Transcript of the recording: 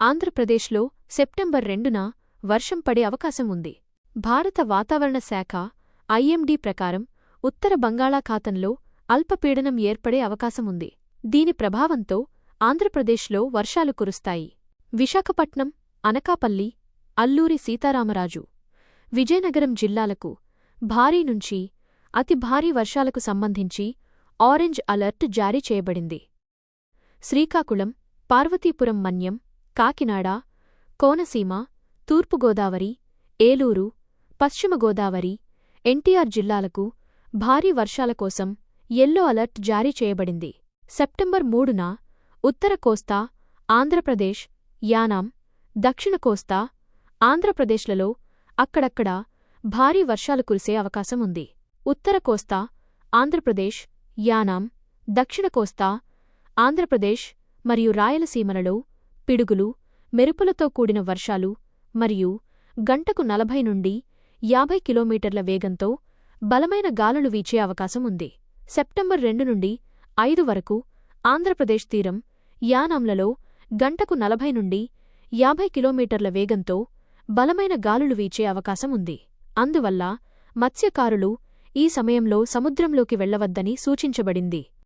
ఆంధ్రప్రదేశ్లో సెప్టెంబర్ రెండున వర్షం పడే అవకాశం ఉంది. భారత వాతావరణ శాఖ ఐఎండీ ప్రకారం ఉత్తర బంగాళాఖాతంలో అల్పపీడనం ఏర్పడే అవకాశముంది దీని ప్రభావంతో ఆంధ్రప్రదేశ్లో వర్షాలు కురుస్తాయి. విశాఖపట్నం అనకాపల్లి అల్లూరి సీతారామరాజు విజయనగరం జిల్లాలకు భారీ నుంచి అతి భారీ వర్షాలకు సంబంధించి ఆరెంజ్ అలర్ట్ జారీ చేయబడింది. శ్రీకాకుళం పార్వతీపురం మన్యం కాకినాడ కోనసీమ తూర్పుగోదావరి ఏలూరు పశ్చిమ గోదావరి ఎన్టీఆర్ జిల్లాలకు భారీ వర్షాల కోసం ఎల్లో అలర్ట్ జారీ చేయబడింది. సెప్టెంబర్ మూడున ఉత్తర కోస్తా ఆంధ్రప్రదేశ్ యానాం దక్షిణ కోస్తా ఆంధ్రప్రదేశ్లలో అక్కడక్కడా భారీ వర్షాలు కురిసే అవకాశం ఉంది. ఉత్తర కోస్తా ఆంధ్రప్రదేశ్ యానాం దక్షిణ కోస్తా ఆంధ్రప్రదేశ్ మరియు రాయలసీమలలో పిడుగులు మెరుపులతో కూడిన వర్షాలు మరియు గంటకు నలభై నుండి యాభై కిలోమీటర్ల వేగంతో బలమైన గాలులు వీచే అవకాశం ఉంది. సెప్టెంబర్ రెండు నుండి ఐదు వరకు ఆంధ్రప్రదేశ్ తీరం యానాంలలో గంటకు నలభై నుండి యాభై కిలోమీటర్ల వేగంతో బలమైన గాలులు వీచే అవకాశం ఉంది. అందువల్ల మత్స్యకారులు ఈ సమయంలో సముద్రంలోకి వెళ్ళవద్దని సూచించబడింది.